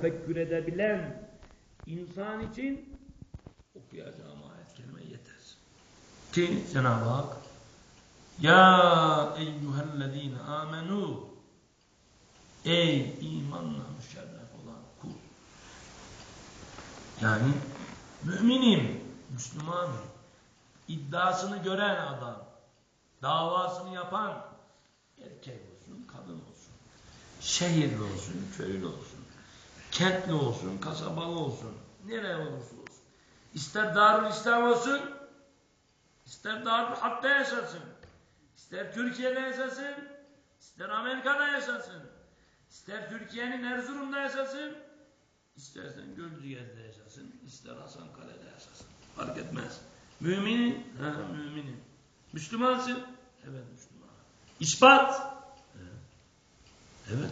tefekkür edebilen insan için okuyacağım ayet kelime yeter. Ki Cenab-ı Hak Ya eyyühellezine amenu Ey imanla müşerref olan kul. Yani müminim, Müslümanım. iddiasını gören adam, davasını yapan erkek olsun, kadın olsun, şehirli olsun, köylü olsun, kentli olsun, kasabalı olsun, nereye olursa olsun. İster Darül İslam olsun, ister Darül Hak'ta yaşasın, ister Türkiye'de yaşasın, ister Amerika'da yaşasın, ister Türkiye'nin Erzurum'da yaşasın, istersen Gölcük'te yaşasın, ister Hasankale'de yaşasın. Fark etmez. Müminin, ha müminin. Müslümansın, evet Müslüman. İspat, evet.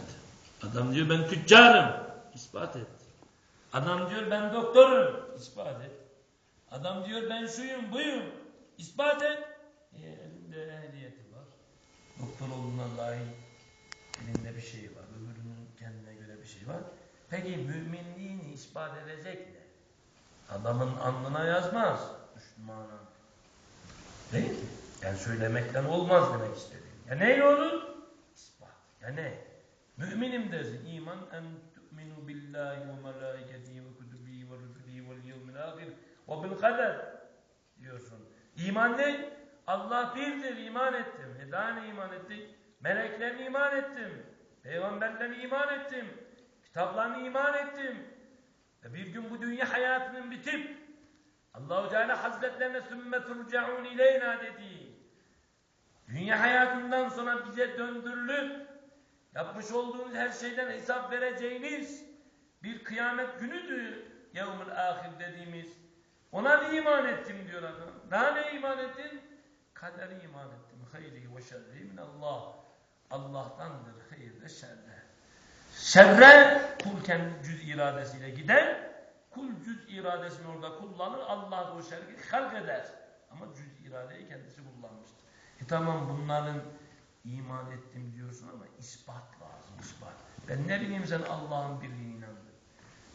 Adam diyor ben tüccarım, ispat et. Adam diyor ben doktorum, ispat et. Adam diyor ben şuyum, buyum, ispat et. E, elinde ehliyeti var. Doktor olduğundan dahi elinde bir şey var. Öbürünün kendine göre bir şey var. Peki müminliğini ispat edecek ne? Adamın alnına yazmaz Müslümanın. Değil mi? Yani söylemekten olmaz demek istedim. Ya neyle olur? İspat. Ya ne? Müminim dersin. İman en billahi ve melaiketihi ve kutubihi ve rusulihi vel yevmil ahir ve bil kader diyorsun. İman ne? Allah birdir iman ettim. E daha ne iman ettik? Meleklerine iman ettim. Peygamberlerine iman ettim. Kitaplarına iman ettim. Ve bir gün bu dünya hayatının bitip Allahu Teala Hazretlerine sümme turcaun ileyna dedi. Dünya hayatından sonra bize döndürülüp yapmış olduğunuz her şeyden hesap vereceğiniz bir kıyamet günüdür. Yevmül ahir dediğimiz. Ona da iman ettim diyor adam. Daha ne iman ettin? Kaderi iman ettim. Hayri ve şerri minallah. Allah'tandır hayır ve şerre. Şerre kul kendi cüz iradesiyle gider. Kul cüz iradesini orada kullanır. Allah o şerri halk eder. Ama cüz iradeyi kendisi kullanmıştır. E tamam bunların iman ettim diyorsun ama ispat lazım ispat. Ben ne bileyim sen Allah'ın birliğine inandın.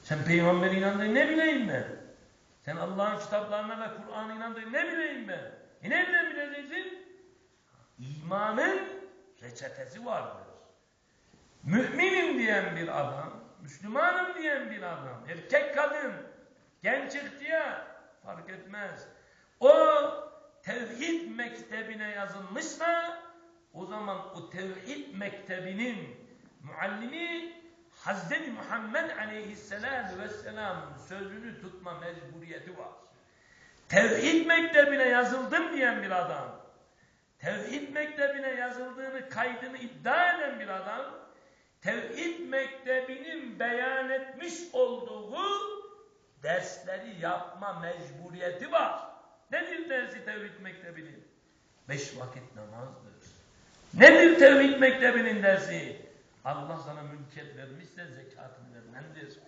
Sen peygambere inandın ne bileyim ben. Sen Allah'ın kitaplarına ve Kur'an'a inandın ne bileyim ben. E nereden bileceksin? İmanın reçetesi vardır. Müminim diyen bir adam, Müslümanım diyen bir adam, erkek kadın, genç ihtiyar fark etmez. O tevhid mektebine yazılmışsa o zaman o tevhid mektebinin muallimi Hazreti Muhammed Aleyhisselatü Vesselam'ın sözünü tutma mecburiyeti var. Tevhid mektebine yazıldım diyen bir adam, tevhid mektebine yazıldığını, kaydını iddia eden bir adam, tevhid mektebinin beyan etmiş olduğu dersleri yapma mecburiyeti var. Nedir dersi tevhid mektebinin? Beş vakit namazdır. Nedir tevhid mektebinin dersi? Allah sana mülkiyet vermişse zekatını vermendir.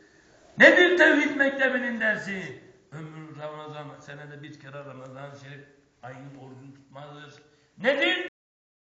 Nedir tevhid mektebinin dersi? Ömür Ramazan, senede bir kere Ramazan-ı Şerif ayın orucunu tutmadır. Nedir?